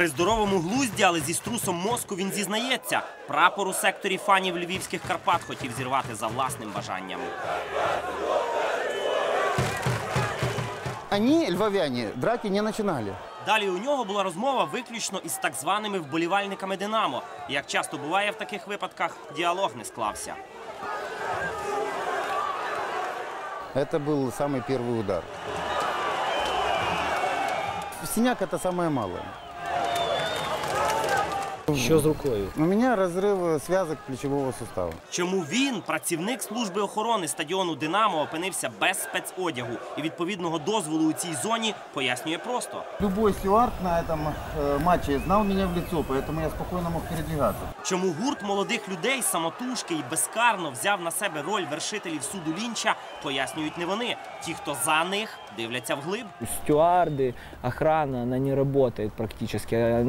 При здоровому глузді, але зі струсом мозку він зізнається. Прапор у секторі фанів львівських Карпат хотів зірвати за власним бажанням. Они, львовяне, драки не начинали. Далі у нього була розмова виключно із так званими вболівальниками Динамо. І, Як часто буває в таких випадках, діалог не склався. Это был самый первый удар. Синяк это самое малое. Що з рукою? У меня разрыв связок плечевого сустава. Чому він, працівник служби охорони стадіону Динамо, опинився без спецодягу і відповідного дозволу у цій зоні, пояснює просто. Любой стюард на этом э, матче знал меня в лицо, поэтому я спокойно мог передвигаться. Чому гурт молодих людей самотужки і безкарно взяв на себе роль вершителів суду Лінча, пояснюють не вони. Ті, хто за них, дивляться вглиб. Стюарды, охрана, она не работает практически. Э,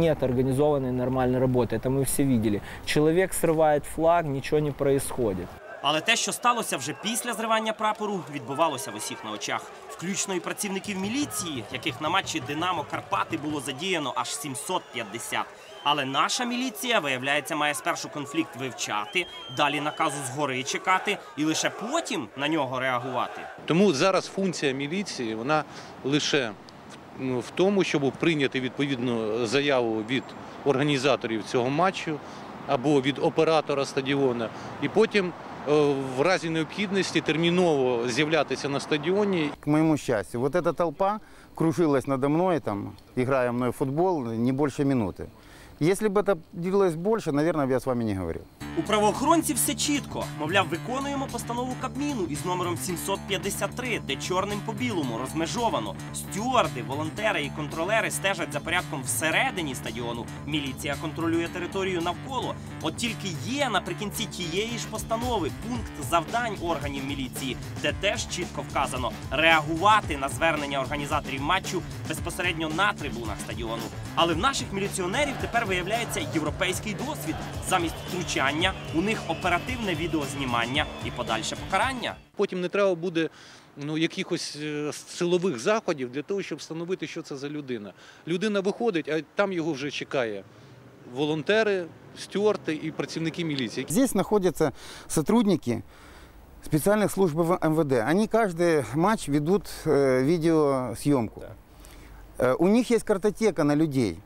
Нет организованной нормальной работы. Это мы все видели. Человек срывает флаг, ничего не происходит. Але те, що сталося вже після зривання прапору, відбувалося в усіх на очах, включно і працівників міліції, яких на матчі Динамо Карпати було задіяно аж 750. Але наша міліція, виявляється, має спершу конфлікт вивчати, далі наказу згори чекати і лише потім на нього реагувати. Тому зараз функція міліції вона лише в- тому, щоб прийняти відповідну заяву від організаторів цього матчу або від оператора стадіону, і потім е, в разі необхідності терміново з'являтися на стадіоні. К моєму щастю, вот эта толпа кружилась надо мною, там, играя мною в футбол, не больше минуты. Если бы это длилось больше, наверное, я с вами не говорил. У правоохоронців все чітко. Мовляв, виконуємо постанову Кабміну із номером 753, де чорним по білому розмежовано. Стюарди, волонтери і контролери стежать за порядком всередині стадіону. Міліція контролює територію навколо. От тільки є наприкінці тієї ж постанови пункт завдань органів міліції, де теж чітко вказано реагувати на звернення організаторів матчу безпосередньо на трибунах стадіону. Але в наших міліціонерів тепер виявляється європейський досвід. Замість втручання у них оперативне відеознімання і подальше покарання. Потім не треба буде ну, якихось е, силових заходів для того, щоб встановити, що це за людина. Людина виходить, а там його вже чекає волонтери, стюарти і працівники міліції. Здесь находятся сотрудники специальных служб в- МВД. Они каждый матч ведут э, видеосъемку. Э, у них есть картотека на людей.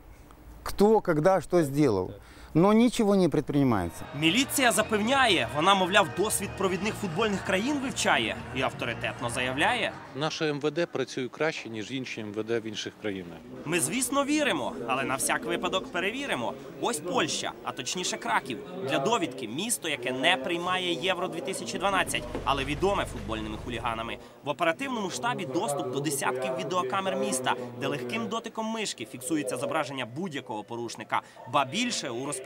Кто, когда, что сделал. Но ничего не предпринимается. Міліція запевняє, вона, мовляв, досвід провідних футбольних країн вивчає і авторитетно заявляє. Наше МВД працює краще, ніж інші МВД в інших країнах. Ми, звісно, віримо, але на всяк випадок перевіримо. Ось Польща, а точніше Краків. Для довідки місто, яке не приймає Євро 2012, але відоме футбольними хуліганами. В оперативному штабі доступ до десятків відеокамер міста, де легким дотиком мишки фіксується зображення будь-якого порушника. Ба більше у розпорядженні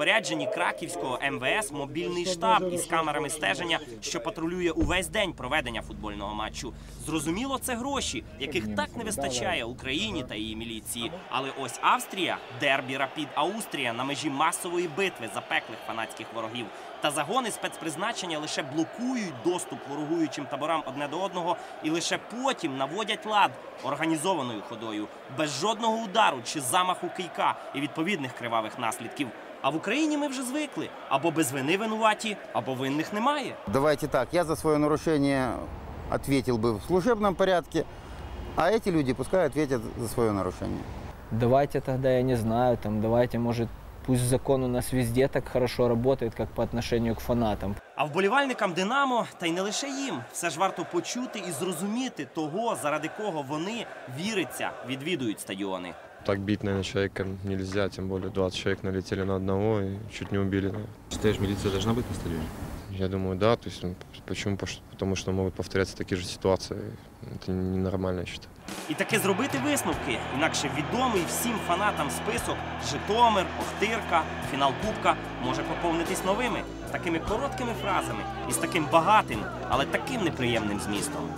краківського МВС мобільний штаб із камерами стеження, що патрулює увесь день проведення футбольного матчу. Зрозуміло, це гроші, яких так не вистачає Україні та її міліції. Але ось Австрія, дербі Рапід Аустрія на межі масової битви запеклих фанатських ворогів. Та загони спецпризначення лише блокують доступ ворогуючим таборам одне до одного і лише потім наводять лад організованою ходою, без жодного удару чи замаху кийка і відповідних кривавих наслідків. А в Україні ми вже звикли або без вини винуваті, або винних немає. Давайте так, я за свое нарушение ответил бы в служебном порядке, а эти люди пускай ответят за свое нарушение. Давайте тогда, я не знаю, там, давайте, может, пусть закон у нас везде так хорошо работает, как по отношению к фанатам. А вболівальникам Динамо, та й не лише їм, все ж варто почути і зрозуміти того, заради кого вони віриться, відвідують стадіони. Так бить, наверное, человека нельзя, тем более 20 человек налетели на одного и чуть не убили. Считаешь, милиция должна быть на стадионе? Я думаю, да, то есть ну, почему? Потому что могут повторяться такие же ситуации. Это ненормально, я считаю. І таки зробити висновки, інакше відомий всім фанатам список Житомир, Охтирка, фінал Кубка може поповнитись новими, такими короткими фразами і з таким багатим, але таким неприємним змістом.